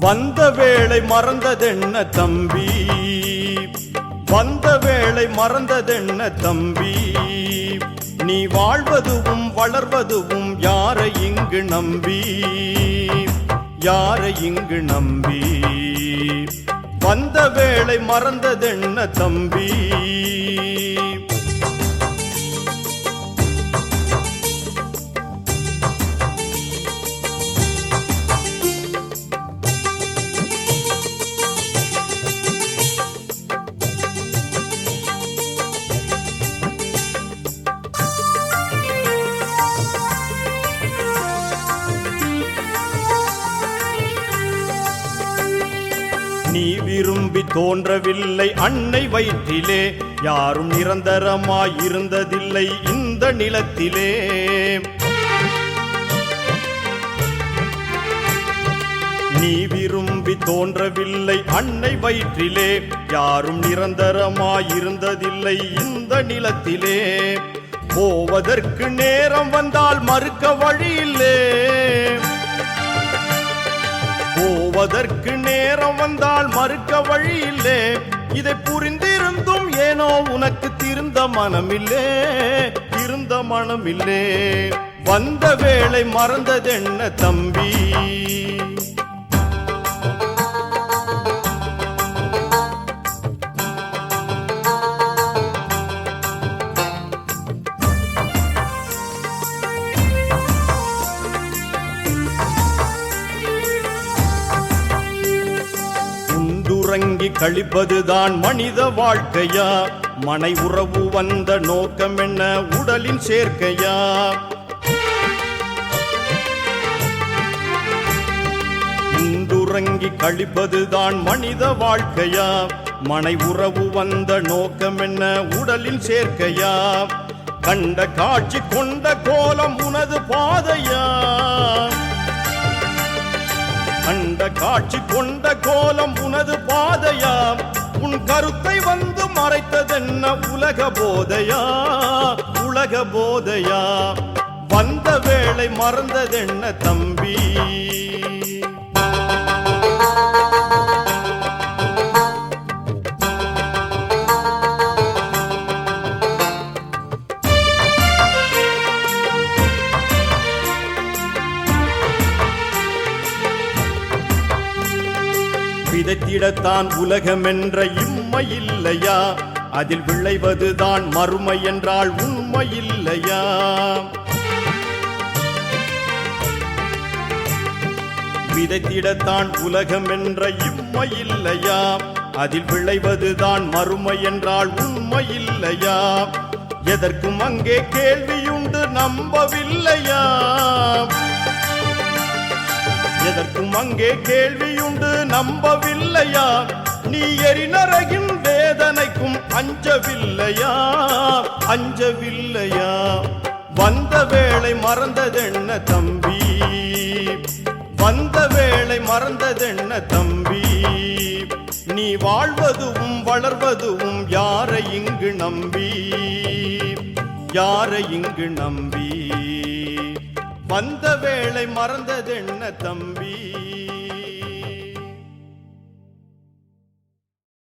வந்த வேளை மறந்ததென்ன தம்பி? வந்த வேளை மறந்ததென்ன தம்பி? நீ வாழ்வதுவும் வளர்வதுவும் யாரை இங்கு நம்பி? யாரை இங்கு நம்பி? வந்த வேளை மறந்ததென்ன தம்பி? விரும்பி தோன்றவில்லை அன்னை வயிற்றிலே. யாரும் நிரந்தரமாயிருந்ததில்லை இந்த நிலத்திலே. நீ விரும்பி தோன்றவில்லை அன்னை வயிற்றிலே. யாரும் நிரந்தரமாயிருந்ததில்லை இந்த நிலத்திலே. போவதற்கு நேரம் வந்தால் மறுக்க வழியில்லே. போவதற்கு நேரம் வந்தால் மறுக்க வழியில்லே. இதை புரிந்திருந்தும் ஏனோ உனக்கு திருந்த மனமில்லே. திருந்த மனமில்லே. வந்த வேளை மறந்ததென்ன தம்பி? உண்டுறங்கி கழிப்பதுதான் மனித வாழ்க்கையா? மனை உறவு வந்த நோக்கம் என்ன? உடலின் சேர்க்கையா? உண்டுறங்கி கழிப்பதுதான் மனித வாழ்க்கையா? மனை உறவு வந்த நோக்கம் என்ன? உடலின் சேர்க்கையா? கண்ட காட்சி கொண்ட கோலம் உனது பாதையா? கண்ட காட்சி கொண்ட கோலம் உனது பாதையாம். உன் கருத்தை வந்து மறைத்ததென்ன உலக போதையா? உலக போதையா? வந்த வேளை மறந்ததென்ன தம்பி? விதைத்திடத்தான் உலகம் என்ற இம்மை இல்லையா? அதில் விளைவதுதான் மறுமை என்றால் உண்மை இல்லையா? விதைத்திடத்தான் உலகம் என்ற இம்மை இல்லையா? அதில் விளைவதுதான் மறுமை என்றால் உண்மை இல்லையா? எதற்கும் அங்கே கேள்வியுண்டு நம்பவில்லையா? எதற்கும் அங்கே கேள்வியுண்டு நம்பவில்லையா? நீ எரிநரகின் வேதனைக்கும் அஞ்சவில்லையா? அஞ்சவில்லையா? வந்த வேளை மறந்ததென்ன தம்பி? வந்த வேளை மறந்ததென்ன தம்பி? நீ வாழ்வதும் வளர்வதும் யாரை இங்கு நம்பி? யாரை இங்கு நம்பி? வந்த வேளை மறந்ததென்ன தம்பி?